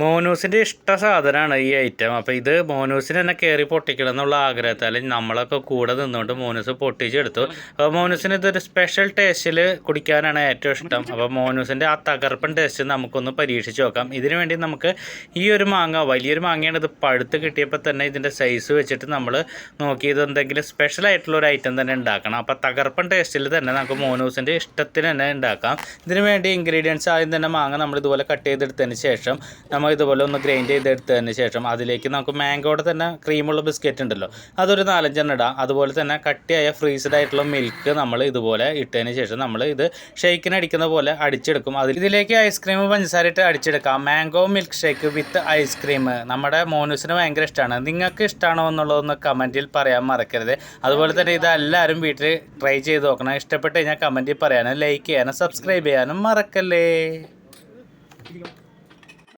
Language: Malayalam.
മോനൂസിന്റെ ഇഷ്ട സാധനമാണ് ഈ ഐറ്റം അപ്പോൾ ഇത് മോനൂസിന് തന്നെ കയറി പൊട്ടിക്കണം എന്നുള്ള ആഗ്രഹത്താൽ നമ്മളൊക്കെ കൂടെ നിന്നുകൊണ്ട് മോനൂസ് പൊട്ടിച്ചെടുത്തു. അപ്പോൾ മോനൂസിന് ഇതൊരു സ്പെഷ്യൽ ടേസ്റ്റിൽ കുടിക്കാനാണ് ഏറ്റവും ഇഷ്ടം. അപ്പോൾ മോനൂസിന്റെ ആ തകർപ്പൻ ടേസ്റ്റ് നമുക്കൊന്ന് പരീക്ഷിച്ച് നോക്കാം. ഇതിനു വേണ്ടി നമുക്ക് ഈ ഒരു മാങ്ങ വലിയൊരു മാങ്ങയാണ് ഇത് പഴുത്ത് കിട്ടിയപ്പോൾ തന്നെ ഇതിന്റെ സൈസ് വെച്ചിട്ട് നമ്മൾ നോക്കി ഇത് എന്തെങ്കിലും സ്പെഷ്യൽ ആയിട്ടുള്ള ഒരു ഐറ്റം തന്നെ ഉണ്ടാക്കണം. അപ്പോൾ തകർപ്പൻ ടേസ്റ്റിൽ തന്നെ നമുക്ക് മോനൂസിന്റെ ഇഷ്ടത്തിന് തന്നെ ഉണ്ടാക്കാം. ഇതിനു വേണ്ടി ഇൻഗ്രീഡിയൻസ് ആദ്യം തന്നെ മാങ്ങ നമ്മൾ ഇതുപോലെ കട്ട് ചെയ്തെടുത്തതിന് ശേഷം നമ്മൾ ഇതുപോലെ ഒന്ന് ഗ്രൈൻഡ് ചെയ്തെടുത്തതിന് ശേഷം അതിലേക്ക് നമുക്ക് മാംഗോയുടെ തന്നെ ക്രീമുള്ള ബിസ്ക്കറ്റ് ഉണ്ടല്ലോ. അതൊരു നാലഞ്ചെണ്ണം ഇടാം. അതുപോലെ തന്നെ കട്ടിയായ ഫ്രീസ്ഡ് ആയിട്ടുള്ള മിൽക്ക് നമ്മൾ ഇതുപോലെ ഇട്ടതിന് ശേഷം നമ്മൾ ഇത് ഷേക്കിന് അടിക്കുന്ന പോലെ അടിച്ചെടുക്കും. അതിൽ ഇതിലേക്ക് ഐസ്ക്രീം പഞ്ചസാര ഇട്ട് അടിച്ചെടുക്കാം. Mango milkshake with ice cream നമ്മുടെ മോനൂസിന് ഭയങ്കര ഇഷ്ടമാണ് നിങ്ങൾക്ക് ഇഷ്ടമാണോ എന്നുള്ളതൊന്ന് കമന്റിൽ പറയാൻ മറക്കരുത്. അതുപോലെ തന്നെ ഇത് എല്ലാവരും വീട്ടിൽ ട്രൈ ചെയ്ത് നോക്കണം. ഇഷ്ടപ്പെട്ട് കഴിഞ്ഞാൽ കമന്റിൽ പറയാനും ലൈക്ക് ചെയ്യാനും സബ്സ്ക്രൈബ് ചെയ്യാനും മറക്കല്ലേ.